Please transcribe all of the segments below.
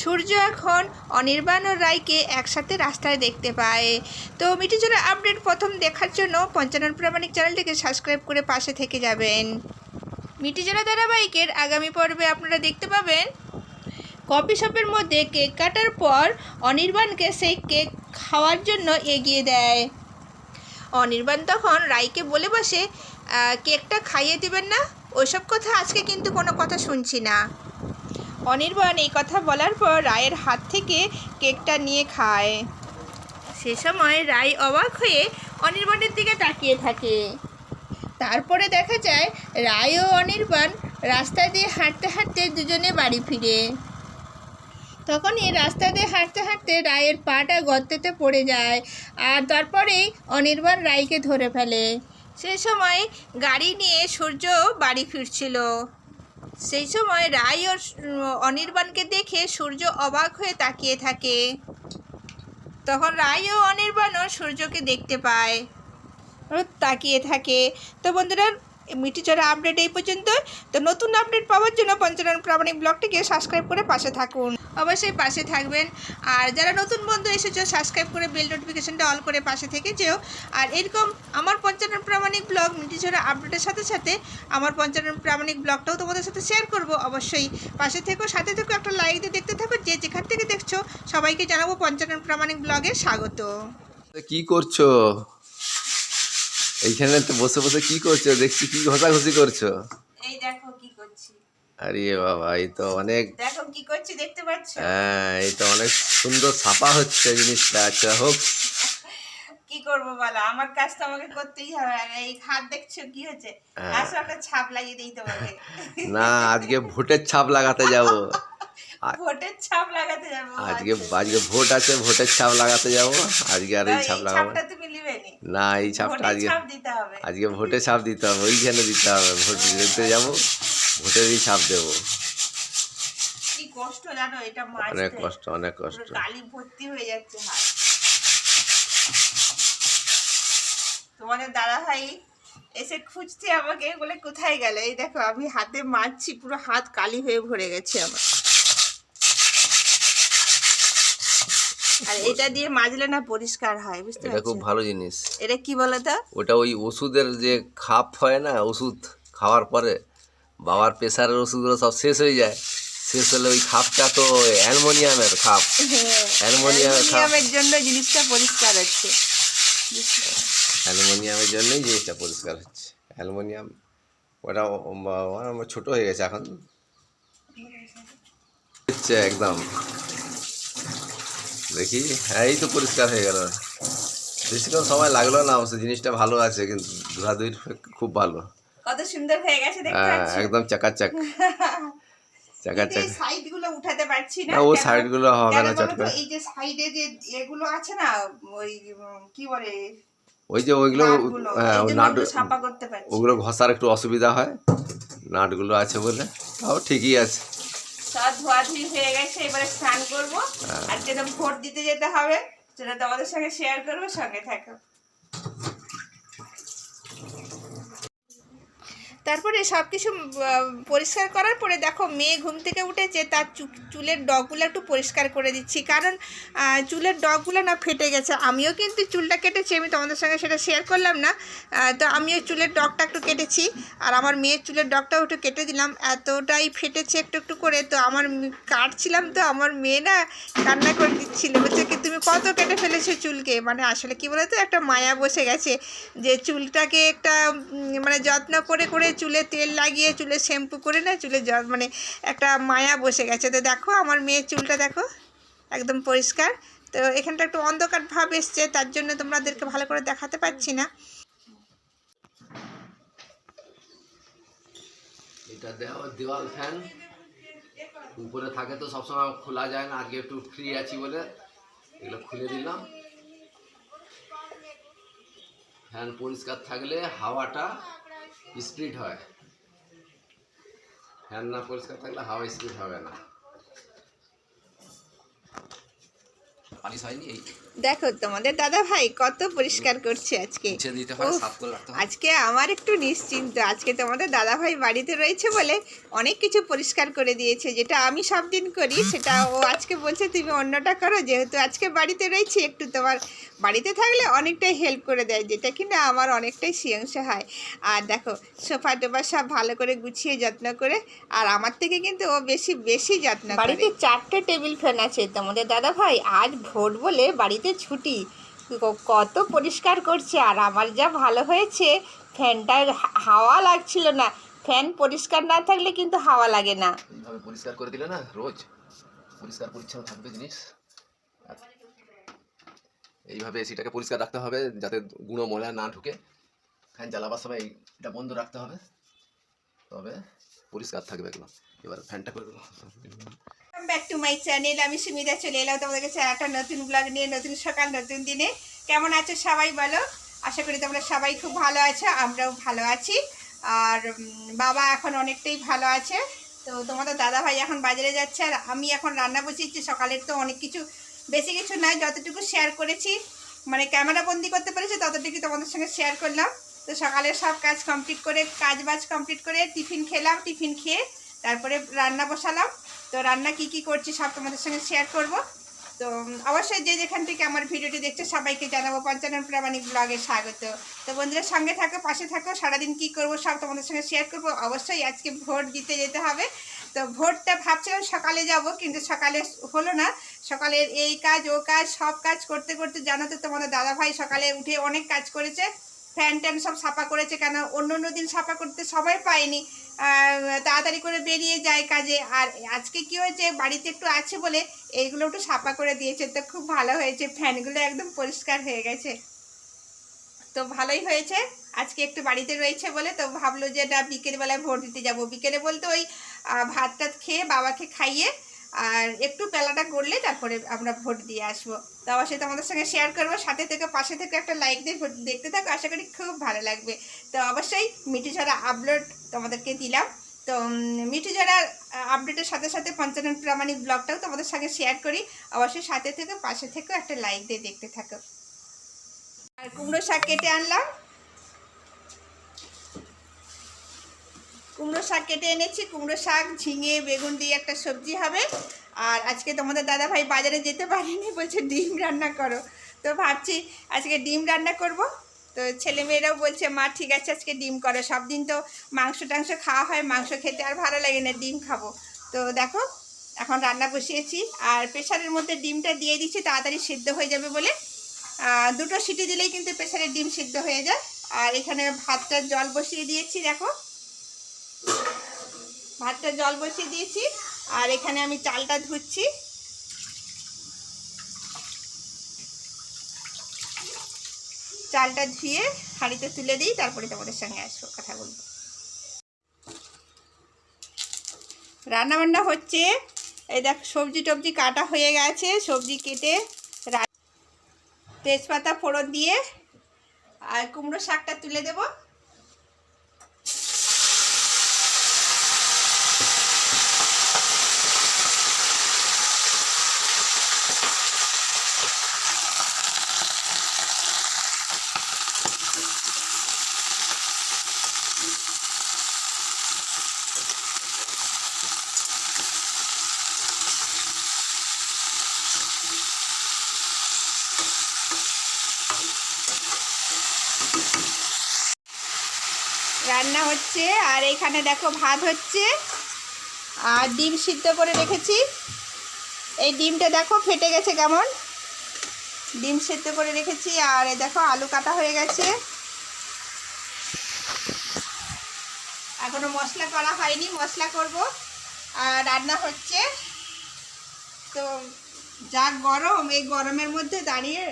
সূর্য এখন অনির্বাণ ও রায়কে একসাথে রাস্তায় দেখতে পায়। তো মিটিজোড়া আপডেট প্রথম দেখার জন্য পঞ্চানন প্রামাণিক চ্যানেলটিকে সাবস্ক্রাইব করে পাশে থেকে যাবেন। মিটিজোড়া ধারাবাহিকের আগামী পর্বে আপনারা দেখতে পাবেন কফি শপের মধ্যে কেক কাটার পর অনির্বাণকে সেই কেক খাওয়ার জন্য এগিয়ে দেয়। অনির্বাণ তখন রাইকে বলে বসে কেকটা খাইয়ে দিবেন না? ওইসব কথা আজকে কিন্তু কোনো কথা শুনছি না। অনির্বাণ এই কথা বলার পর রায়ের হাত থেকে কেকটা নিয়ে খায়। সে সময় রায় অবাক হয়ে অনির্বাণের দিকে তাকিয়ে থাকে। তারপরে দেখা যায়, রায় ও অনির্বাণ রাস্তা দিয়ে হাঁটতে হাঁটতে দুজনে বাড়ি ফিরে। তখনই রাস্তা দিয়ে হাঁটতে হাঁটতে রায়ের পাটা গর্তেতে পড়ে যায় আর তারপরেই অনির্বাণ রায়কে ধরে ফেলে। সেই সময় গাড়ি নিয়ে সূর্য বাড়ি ফিরছিল। সেই সময় রায় ও অনির্বাণকে দেখে সূর্য অবাক হয়ে তাকিয়ে থাকে। তখন রায় ও অনির্বাণও সূর্যকে দেখতে পায়। তাকিয়ে থাকে। তো বন্ধুরা মিটিচড়া আপডেট এই পর্যন্ত। তো নতুন আপডেট পাওয়ার জন্য পঞ্চানন প্রামাণিক ব্লগটিকে সাবস্ক্রাইব করে পাশে থাকুন। অবশ্যই পাশে থাকবেন। আর যারা নতুন বন্ধু এসেছ সাবস্ক্রাইব করে বেল নোটিফিকেশনটা অল করে পাশে থেকে যেও। আর এরকম আমার পঞ্চানন প্রামাণিক ব্লগ মিটিচড়া আপডেটের সাথে সাথে আমার পঞ্চানন প্রামাণিক ব্লগটাও তোমাদের সাথে শেয়ার করব। অবশ্যই পাশে থেকো, সাথে থেকো একটা লাইক দিয়ে দেখতে থাকো, যে যেখান থেকে দেখছ, সবাইকে জানাব পঞ্চানন প্রামাণিক ব্লগে স্বাগত। কি করছ? এইখানে তো বসে বসে কি করছ? দেখছি কি ঘষাঘষি করছ। এই দেখো কি করছি। আরে বাবা এই তো অনেক দেখো কি করছি দেখতে পাচ্ছ? হ্যাঁ এই তো অনেক সুন্দর ছাপা হচ্ছে জিনিসটা আচ্ছা হোক। কি করব বলো? আমার কাজ তো আমাকে করতেই হবে। আর এই হাত দেখছ কি হচ্ছে? হ্যাঁ। আসো একটা ছাপ লাগিয়ে দিই তোমাকে। না আজকে ভোটের ছাপ লাগাতে যাব। ভোটের ছাপ লাগাতে যাব আজকে আচ্ছা। আজকে ভোট আছে ভোটের ছাপ লাগাতে যাব। আজকে আর এই ছাপ লাগাবো না। এই ছাপটা আজকে ছাপ দিতে হবে। আজকে ভোটে ছাপ দিতে হবে ওইখানে দিতে হবে। ভোট দিতে যাব ভোটেরই ছাপ দেবো। কি কষ্ট জানো এটা অনেক কষ্ট অনেক কষ্ট। কালি ভর্তি হয়ে যাচ্ছে হাত। তোমাদের দাদা ভাই এসে খুঁজছে আমাকে বলে কোথায় গেলে? এই দেখো আমি হাতে মারছি পুরো হাত কালি হয়ে ভরে গেছে আমার। আর এটা দিয়ে মাজলে না পরিষ্কার হয় বুঝতে এটা খুব ভালো জিনিস। এটা কি বলো তো ওটা ওই ওষুধের যে খাপ হয় না ওষুধ খাওয়ার পরে বাবার প্রেশারের ওষুধগুলো সব শেষ হয়ে যায়। শেষ হলে ওই খাপটা তো অ্যালমোনিয়ামের খাপ। অ্যালমোনিয়ামের খাপ। অ্যালুমিনিয়ামের জন্য জিনিসটা পরিষ্কার হচ্ছে। অ্যালুমিনিয়ামের জন্যই জিনিসটা পরিষ্কার হচ্ছে। অ্যালুমিনিয়াম ওটা আমার ছোট হয়ে গেছে এখন। হচ্ছে একদম। দেখি? হ্যাঁ এই তো পরিষ্কার হয়ে গেল। বেশিক্ষণ সময় লাগল না অবশ্য জিনিসটা ভালো আছে কিন্তু ধুলাধুলির খুব ভালো। কত সুন্দর হয়ে গেছে দেখতে হ্যাঁ একদম চাকাচাক। চাকাচাক এই সাইডগুলো উঠাতে পারছি না। না ও কেন- হবে না এই যে সাইডে যে এগুলো আছে না ওই কি বলে? ওই যে ওইগুলো হ্যাঁ নাট ওগুলো ঘষার একটু অসুবিধা হয়। নাটগুলো আছে বলে। তাও ঠিকই আছে। সব ধোয়াধুয়ি হয়ে গেছে, এবারে স্নান করব। আর যেটা ভোট দিতে যেতে হবে, সেটা তোমাদের সঙ্গে শেয়ার করব, সঙ্গে থাকো তারপরে সব কিছু পরিষ্কার করার পরে দেখো মেয়ে ঘুম থেকে উঠেছে, তার চুলের ডগগুলো একটু পরিষ্কার করে দিচ্ছি। কারণ চুলের ডগগুলো না ফেটে গেছে। আমিও কিন্তু চুলটা কেটেছি, আমি তোমাদের সঙ্গে সেটা শেয়ার করলাম না। তো আমিও চুলের ডগটা একটু কেটেছি, আর আমার মেয়ের চুলের ডগটাও একটু কেটে দিলাম। এতটাই ফেটেছে একটু একটু করে, তো আমার কাটছিলাম তো, আমার মেয়ে না কান্না করে দিচ্ছিল। বলছে কি, তুমি কত কেটে ফেলেছো চুলকে? মানে আসলে কি বলতো, একটা মায়া বসে গেছে যে চুলটাকে একটা মানে যত্ন করে করে চুলে তেল লাগিয়ে চুলে শ্যাম্পু করে না, চুলে জ- মানে একটা মায়া বসে গেছে। তো দেখো, আমার মেয়ের চুলটা দেখো, একদম পরিষ্কার। তো এখানটা একটু অন্ধকার ভাব এসছে, তার জন্য তোমাদেরকে ভালো করে দেখাতে পাচ্ছি না। এটা দেওয়াল ফ্যান। উপরে থাকে তো সবসময় খোলা যায় না, আজকে একটু ফ্রি আছি বলে। এগুলো খুলে দিলাম। ফ্যান পরিষ্কার থাকলে হাওয়াটা স্পিড হয়। ফ্যান না পরিষ্কার থাকলে হাওয়া স্পিড হবে না। পালিশ হয়নি এই? দেখো তোমাদের দাদা ভাই কত পরিষ্কার করছে আজকে। আজকে আমার একটু নিশ্চিন্ত আজকে তোমাদের দাদা ভাই বাড়িতে রয়েছে বলে অনেক কিছু পরিষ্কার করে দিয়েছে যেটা আমি সব দিন করি সেটা ও আজকে বলছে তুমি অন্যটা করো যেহেতু আজকে বাড়িতে রয়েছে একটু তোমার বাড়িতে থাকলে অনেকটাই হেল্প করে দেয় যেটা কিনা আমার অনেকটাই সিংস হয়। আর দেখো সোফা টোফা সব ভালো করে গুছিয়ে যত্ন করে আর আমার থেকে কিন্তু ও বেশি বেশি যত্ন বাড়িতে চারটে টেবিল ফ্যান আছে তোমাদের দাদা ভাই আজ ভোট বলে বাড়িতে ছুটি। ক- কত পরিষ্কার করছে, আর আমার যা ভালো হয়েছে, ফ্যানটার হাওয়া লাগছিল না। ফ্যান পরিষ্কার না থাকলে কিন্তু হাওয়া লাগে না। পরিষ্কার করে দিলে না, রোজ পরিষ্কার পরিচ্ছন্ন থাকবে জিনিস। এইভাবে এসিটাকে পরিষ্কার রাখতে হবে, যাতে গুঁড়ো ময়লা না ঢুকে। ফ্যান চালাবার সময় এটা বন্ধ রাখতে হবে। তবে পরিষ্কার থাকবে এগুলো এবার ফ্যানটা করে দেবো। ব্যাক টু মাই চ্যানেল আমি সুমিতা, চলে এলাম তোমাদের কাছে একটা নতুন ব্লগ নিয়ে, নতুন সকাল, নতুন দিনে। কেমন আছো সবাই বলো? আশা করি তোমরা সবাই খুব ভালো আছো, আমরাও ভালো আছি। আর বাবা এখন অনেকটাই ভালো আছে। তো তোমাদের দাদা ভাই এখন বাজারে যাচ্ছে, আর আমি এখন রান্না বসিয়েছি। সকালের তো অনেক কিছু, বেশি কিছু নয়, যতটুকু শেয়ার করেছি মানে ক্যামেরা বন্দি করতে পেরেছি ততটুকু তোমাদের সঙ্গে শেয়ার করলাম। তো সকালে সব কাজ কমপ্লিট করে, কাজ বাজ কমপ্লিট করে টিফিন খেলাম টিফিন খেয়ে তারপরে রান্না বসালাম। তো রান্না কি কি করছি সব তোমাদের সঙ্গে শেয়ার করব। তো অবশ্যই যে যেখান থেকে আমার ভিডিওটি দেখছে, সবাইকে জানাব পঞ্চানন প্রামাণিক ব্লগে স্বাগত। তো বন্ধুরা, সঙ্গে থাকো, পাশে থাকো, সারাদিন কি করব সব তোমাদের সঙ্গে শেয়ার করব। অবশ্যই আজকে ভোট দিতে যেতে হবে। তো ভোটটা ভাবছিলাম সকালে যাব, কিন্তু সকালে হলো না। সকালের এই কাজ, ও কাজ, সব কাজ করতে করতে জানো তো তোমাদের দাদা ভাই সকালে উঠে অনেক কাজ করেছে। ফ্যান ট্যান সব সাফা করেছে কেন? অন্য অন্য দিন সাফা করতে সবাই পায়নি তাড়াতাড়ি করে বেরিয়ে যায় কাজে। আর আজকে কি হয়েছে? বাড়িতে একটু আছে বলে এইগুলো একটু সাফা করে দিয়েছে। তো খুব ভালো হয়েছে। ফ্যানগুলো একদম পরিষ্কার হয়ে গেছে। তো ভালোই হয়েছে। আজকে একটু বাড়িতে রয়েছে বলে তো ভাবলো যে না, বিকেলবেলায় ভোট দিতে যাব। বিকেলে বলতে ওই ভাত টাত খেয়ে বাবাকে খাইয়ে আর একটু পেলাটা করলে তারপরে আমরা ভোট দিয়ে আসব। তো অবশ্যই তোমাদের সঙ্গে শেয়ার করব। সাথে থেকে, পাশে থেকে একটা লাইক দিয়ে ভোট দেখতে থাকো। আশা করি খুব ভালো লাগবে। তো অবশ্যই মিঠু ঝরা আপলোড তোমাদেরকে দিলাম। তো মিঠু ঝরা আপডেটের সাথে সাথে পঞ্চানন প্রামাণিক ব্লগটাও তোমাদের সঙ্গে শেয়ার করি। অবশ্যই সাথে থেকে, পাশে থেকেও একটা লাইক দিয়ে দেখতে থাকো। আর কুমড়ো শাক কেটে আনলাম। কুমড়ো শাক কেটে এনেছি, কুমড়ো শাক, ঝিঙে, বেগুন দিয়ে একটা সবজি হবে। আর আজকে তোমাদের দাদা ভাই বাজারে যেতে পারেনি, বলছে ডিম রান্না করো। তো ভাবছি আজকে ডিম রান্না করব। তো ছেলেমেয়েরাও বলছে, মা, ঠিক আছে, আজকে ডিম করো। সব দিন তো মাংস টাংস খাওয়া হয়, মাংস খেতে আর ভালো লাগে না, ডিম খাব। তো দেখো, এখন রান্না বসিয়েছি, আর প্রেশারের মধ্যে ডিমটা দিয়ে দিচ্ছি, তাড়াতাড়ি সিদ্ধ হয়ে যাবে বলে। দুটো সিটি দিলেই কিন্তু প্রেশারের ডিম সিদ্ধ হয়ে যায়। আর এখানে ভাতটা জল বসিয়ে দিয়েছি, দেখো। ভাতটা জল বসিয়ে দিয়েছি, আর এখানে আমি চালটা ধুচ্ছি। চালটা ধুয়ে হাঁড়িতে তুলে দিই, তারপরে তোমাদের সঙ্গে আসব কথা বলব। রান্না বান্না হচ্ছে, এই দেখ, সবজি টবজি কাটা হয়ে গেছে, সবজি কেটে তেজপাতা ফোড়ন দিয়ে, আর কুমড়ো শাকটা তুলে দেবো। রান্না হচ্ছে, আর এখানে দেখো ভাত হচ্ছে, আর ডিম সিদ্ধ করে রেখেছি। এই ডিমটা দেখো ফেটে গেছে কেমন। ডিম সিদ্ধ করে রেখেছি, আর এই দেখো আলু কাটা হয়ে গেছে। এখনও মশলা করা হয়নি, মশলা করব। আর রান্না হচ্ছে। তো যা গরম, এই গরমের মধ্যে দাঁড়িয়ে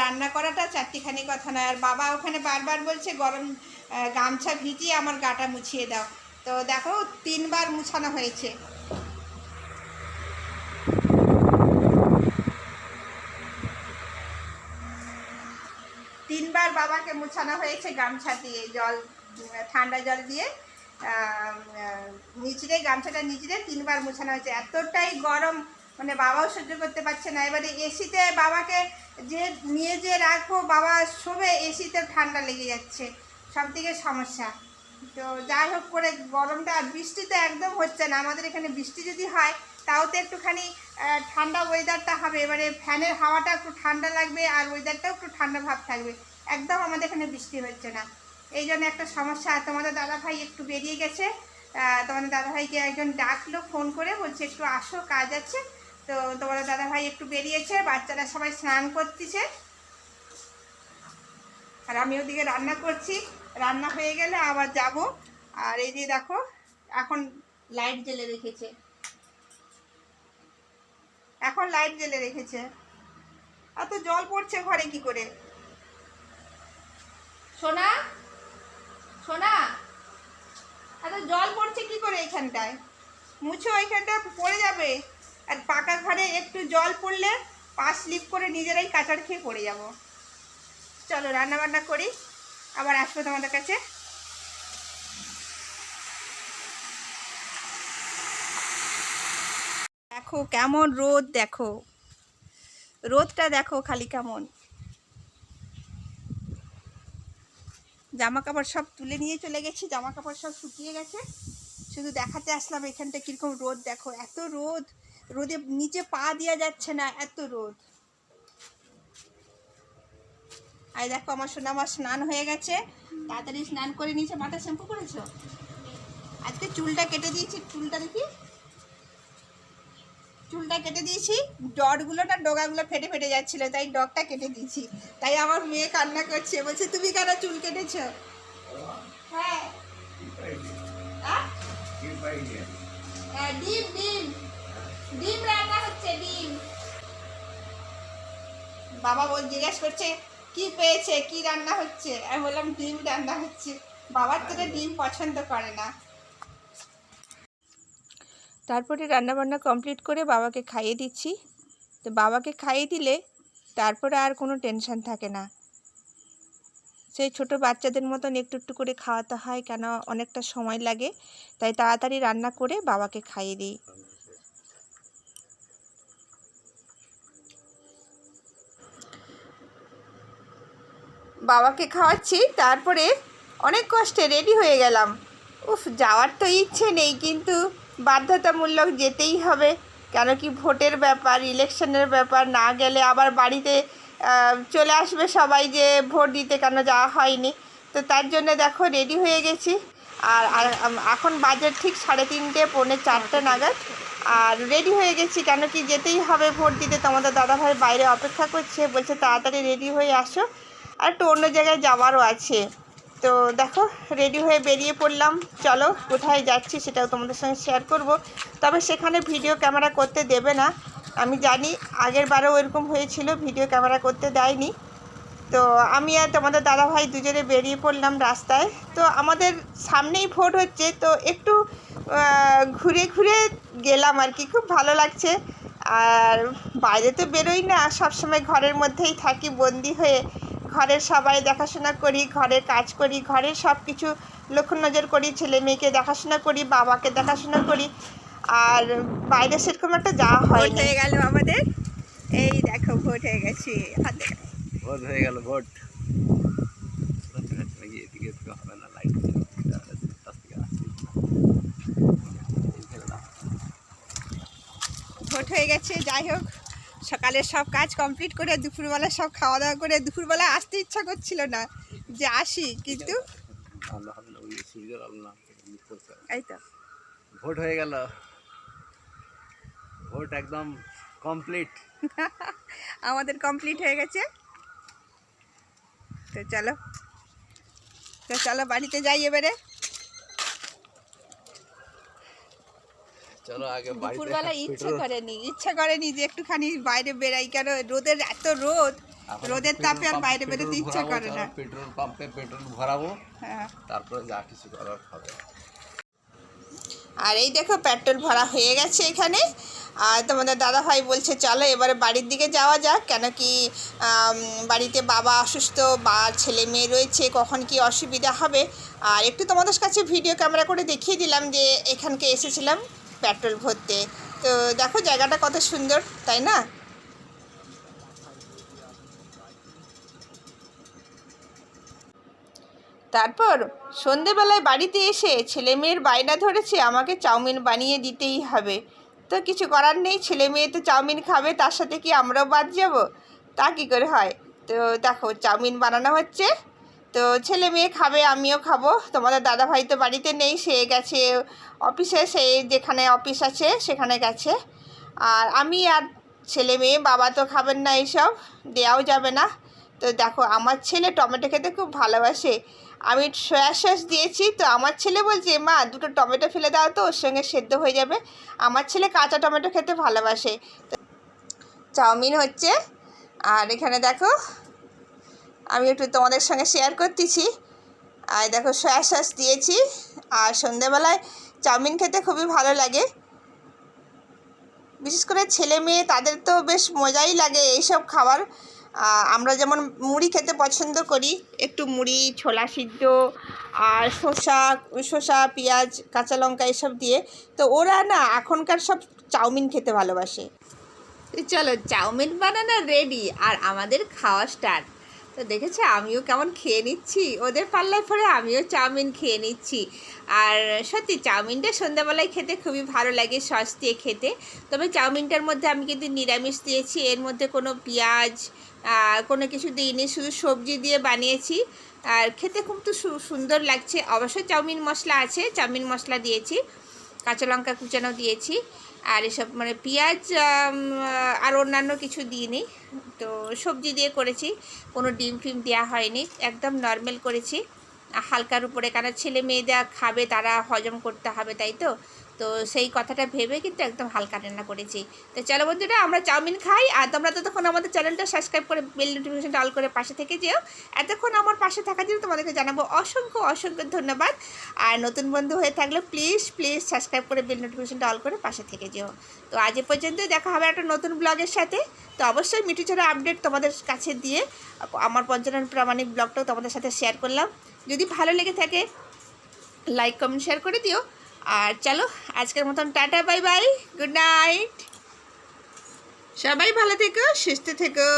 রান্না করাটা চারটিখানি কথা নয়। আর বাবা ওখানে বারবার বলছে, গরম গামছা ভিজিয়ে আমার গাটা মুছিয়ে দাও। তো দেখো, তিনবার মুছানো হয়েছে। তিনবার বাবাকে মুছানো হয়েছে গামছা দিয়ে, জল ঠান্ডা জল দিয়ে। নিচড়ে, গামছাটা নিচড়ে তিনবার মুছানো হয়েছে। এতটাই গরম মানে বাবাও সহ্য করতে পারছে না। এবারে এসিতে বাবাকে যে নিয়ে যে রাখব, বাবা শোবে, এসিতে ঠান্ডা লেগে যাচ্ছে। সব থেকে সমস্যা। তো যাই হোক করে গরমটা আর বৃষ্টি তো একদম হচ্ছে না। আমাদের এখানে বৃষ্টি যদি হয়, তাও তো একটুখানি ঠান্ডা ওয়েদারটা হবে। এবারে ফ্যানের হাওয়াটা একটু ঠান্ডা লাগবে আর ওয়েদারটাও একটু ঠান্ডা ভাব থাকবে। একদম আমাদের এখানে বৃষ্টি হচ্ছে না। এই জন্য একটা সমস্যা। তোমাদের দাদা ভাই একটু বেরিয়ে গেছে। তোমাদের দাদা ভাইকে একজন ডাকলো, ফোন করে বলছে, একটু আসো, কাজ আছে। তো তোমাদের দাদা ভাই একটু বেরিয়েছে, বাচ্চারা সবাই স্নান করতেছে। আর আমি ওদিকে রান্না করছি, রান্না হয়ে গেলে আবার যাব। আর এই যে দেখো, এখন লাইট জ্বেলে রেখেছে। এখন লাইট জ্বেলে রেখেছে। এত জল পড়ছে ঘরে কি করে? সোনা? সোনা? এত জল পড়ছে কি করে এখানটায়? মুছো এখানটা পড়ে যাবে। আর পাকা ঘরে একটু জল পড়লে পা স্লিপ করে নিজেরাই কাচার খেয়ে পড়ে যাব। চলো রান্না বান্না করি, আবার আসব তোমাদের কাছে। দেখো কেমন রোদ, দেখো। রোদটা দেখো খালি কেমন। জামা কাপড় সব তুলে নিয়ে চলে গেছি জামা কাপড় সব শুকিয়ে গেছে। শুধু দেখাতে আসলাম এখানটা কীরকম রোদ, দেখো এত রোদ। রোদে নিচে পা দেওয়া যাচ্ছে না এত রোদ। আর দেখো আমার সোনা আমার স্নান হয়ে গেছে। তাড়াতাড়ি স্নান করে নিয়েছে মাথা শ্যাম্পু করেছ? আজকে চুলটা কেটে দিয়েছি চুলটা দেখি। চুলটা কেটে দিয়েছি ডটগুলো না ডগাগুলো ফেটে ফেটে যাচ্ছিল তাই ডগটা কেটে দিয়েছি। তাই আমার মেয়ে কান্না করছে বলছে তুমি কেন চুল কেটেছ? হ্যাঁ? হ্যাঁ, ডিম ডিম। ডিম রান্না হচ্ছে, ডিম। বাবা বল, জিজ্ঞেস করছে, কি পেয়েছে? কি রান্না হচ্ছে? আমি বললাম, ডিম রান্না হচ্ছে। বাবার তো ডিম পছন্দ করে না। তারপরে রান্নাবান্না কমপ্লিট করে বাবাকে খাইয়ে দিচ্ছি। তো বাবাকে খাইয়ে দিলে তারপরে আর কোনো টেনশন থাকে না। সেই ছোট বাচ্চাদের মতন একটু একটু করে খাওয়াতে হয়, কেন অনেকটা সময় লাগে। তাই তাড়াতাড়ি রান্না করে বাবাকে খাইয়ে দিই। বাবাকে খাওয়াচ্ছি, তারপরে অনেক কষ্টে রেডি হয়ে গেলাম। উফ, যাওয়ার তো ইচ্ছে নেই, কিন্তু বাধ্যতামূলক যেতেই হবে। কেন কি ভোটের ব্যাপার, ইলেকশনের ব্যাপার, না গেলে আবার বাড়িতে চলে আসবে সবাই যে ভোট দিতে কেন যাওয়া হয়নি। তো তার জন্য দেখো রেডি হয়ে গেছি। আর এখন বাজে ঠিক সাড়ে তিনটে, পৌনে চারটে নাগাদ। আর রেডি হয়ে গেছি, কেন কি যেতেই হবে ভোট দিতে। তোমাদের দাদাভাই বাইরে অপেক্ষা করছে, বলছে তাড়াতাড়ি রেডি হয়ে আসো। আর একটু অন্য জায়গায় যাওয়ারও আছে। তো দেখো রেডি হয়ে বেরিয়ে পড়লাম। চলো, কোথায় যাচ্ছি সেটাও তোমাদের সঙ্গে শেয়ার করব। তবে সেখানে ভিডিও ক্যামেরা করতে দেবে না। আমি জানি আগের বারেও এরকম হয়েছিল ভিডিও ক্যামেরা করতে দেয়নি। তো আমি আর তোমাদের দাদাভাই দুজনে বেরিয়ে পড়লাম রাস্তায়। তো আমাদের সামনেই ভোট হচ্ছে, তো একটু ঘুরে ঘুরে গেলাম আর কি, খুব ভালো লাগছে। আর বাইরে তো বেরোই না, সবসময় ঘরের মধ্যেই থাকি, বন্দি হয়ে। ঘরের সবাই দেখাশোনা করি ঘরের কাজ করি ঘরের সব কিছু লক্ষ্য নজর করি ছেলে মেয়েকে দেখাশোনা করি বাবাকে দেখাশোনা করি। আর বাইরে সেরকম একটা যাওয়া হয় হয়ে গেল আমাদের। এই দেখো ভোট হয়ে গেছে। ভোট হয়ে গেল ভোট। ভোট হয়ে গেছে যাই হোক। সকালের সব কাজ কমপ্লিট করে দুপুরবেলা সব খাওয়া দাওয়া করে দুপুরবেলা আসতে ইচ্ছা করছিল না যে আসি কিন্তু এই তো। ভোট হয়ে গেল। ভোট একদম কমপ্লিট আমাদের কমপ্লিট হয়ে গেছে। তো চলো। তো চলো বাড়িতে যাই এবারে। চলো আগে দুপুরবেলা ইচ্ছে করেনি ইচ্ছে করেনি যে একটুখানি বাইরে বেরাই কেন রোদের এত রোদ রোদের তাপে আর বাইরে বেরোতে ইচ্ছা করে না। পেট্রোল পাম্পে পেট্রোল ভরাবো হ্যাঁ। তারপরে যা কিছু করার হবে। আর এই দেখো পেট্রোল ভরা হয়ে গেছে এখানে। আর তোমাদের দাদা ভাই বলছে চলো এবারে বাড়ির দিকে যাওয়া যাক কেন কি বাড়িতে বাবা অসুস্থ বা ছেলে মেয়ে রয়েছে কখন কি অসুবিধা হবে? আর একটু তোমাদের কাছে ভিডিও ক্যামেরা করে দেখিয়ে দিলাম যে এখানকে এসেছিলাম। পেট্রোল ভরতে। তো দেখো জায়গাটা কত সুন্দর, তাই না? তারপর সন্ধেবেলায় বাড়িতে এসে ছেলে মেয়ের বায়না ধরেছে, আমাকে চাউমিন বানিয়ে দিতেই হবে। তো কিছু করার নেই, ছেলে মেয়ে তো চাউমিন খাবে, তার সাথে কি আমরাও বাদ যাব? তা কী করে হয়? তো দেখো, চাউমিন বানানো হচ্ছে। তো ছেলে মেয়ে খাবে, আমিও খাব। তোমাদের দাদা ভাই তো বাড়িতে নেই, সে গেছে অফিসে, সে যেখানে অফিস আছে সেখানে গেছে। আর আমি আর ছেলে মেয়ে, বাবা তো খাবেন না এইসব, দেওয়াও যাবে না। তো দেখো, আমার ছেলে টমেটো খেতে খুব ভালোবাসে। আমি সয়া সস দিয়েছি, তো আমার ছেলে বলছে, মা, দুটো টমেটো ফেলে দাও তো, ওর সঙ্গে সেদ্ধ হয়ে যাবে। আমার ছেলে কাঁচা টমেটো খেতে ভালোবাসে। চাউমিন হচ্ছে, আর এখানে দেখো আমি একটু তোমাদের সঙ্গে শেয়ার করতেছি। আর দেখো, সয়া সস দিয়েছি। আর সন্ধেবেলায় চাউমিন খেতে খুবই ভালো লাগে। বিশেষ করে ছেলে মেয়ে, তাদের তো বেশ মজাই লাগে এইসব খাবার। আমরা যেমন মুড়ি খেতে পছন্দ করি, একটু মুড়ি, ছোলা সিদ্ধ, আর শসা শসা, পেঁয়াজ, কাঁচা লঙ্কা এসব দিয়ে। তো ওরা না, এখনকার সব চাউমিন খেতে ভালোবাসে। চলো, চাউমিন বানানো রেডি আর আমাদের খাওয়া স্টার্ট তো দেখেছ আমিও কেমন খেয়ে নিচ্ছি। ওদের পাল্লায় পরে আমিও চাউমিন খেয়ে নিচ্ছি। আর সত্যি চাউমিনটা সন্ধ্যাবেলায় খেতে খুবই ভালো লাগে সস দিয়ে খেতে। তবে চাউমিনটার মধ্যে আমি কিন্তু নিরামিষ দিয়েছি। এর মধ্যে কোনো পেঁয়াজ কোনো কিছু দিইনি। শুধু সবজি দিয়ে বানিয়েছি। আর খেতে খুব তো সুন্দর লাগছে। অবশ্যই চাউমিন মশলা আছে। চাউমিন মশলা দিয়েছি। কাঁচা লঙ্কা কুচানো দিয়েছি। আর এসব মানে পেঁয়াজ আর অন্যান্য কিছু দিইনি। তো সবজি দিয়ে করেছি, কোনো ডিম ফিম দেওয়া হয়নি, একদম নর্মাল করেছি। হালকার উপরে কারণ ছেলে মেয়েরা খাবে, তারা হজম করতে হবে, তাই তো? তো সেই কথাটা ভেবে কিন্তু একদম হালকা রান্না করেছি। তো চলো বন্ধুরা, আমরা চাউমিন খাই আর তোমরা ততক্ষণ আমাদের চ্যানেলটা সাবস্ক্রাইব করে বেল নোটিফিকেশনটা অল করে পাশে থেকে যেও। এতক্ষণ আমার পাশে থাকার জন্য তোমাদেরকে জানাব অসংখ্য অসংখ্য ধন্যবাদ। আর নতুন বন্ধু হয়ে থাকলে প্লিজ প্লিজ সাবস্ক্রাইব করে বেল নোটিফিকেশনটা অল করে পাশে থেকে যেও। তো আজ পর্যন্ত দেখা হবে একটা নতুন ব্লগের সাথে। তো অবশ্যই মিঠু ছাড়া আপডেট তোমাদের কাছে দিয়ে আমার পঞ্চানন প্রামাণিক ব্লগটাও তোমাদের সাথে শেয়ার করলাম। যদি ভালো লেগে থাকে লাইক কমেন্ট শেয়ার করে দিও। আর চলো আজকের মতন tata bye bye good night সবাই ভালো থেকো সুস্থ থেকো।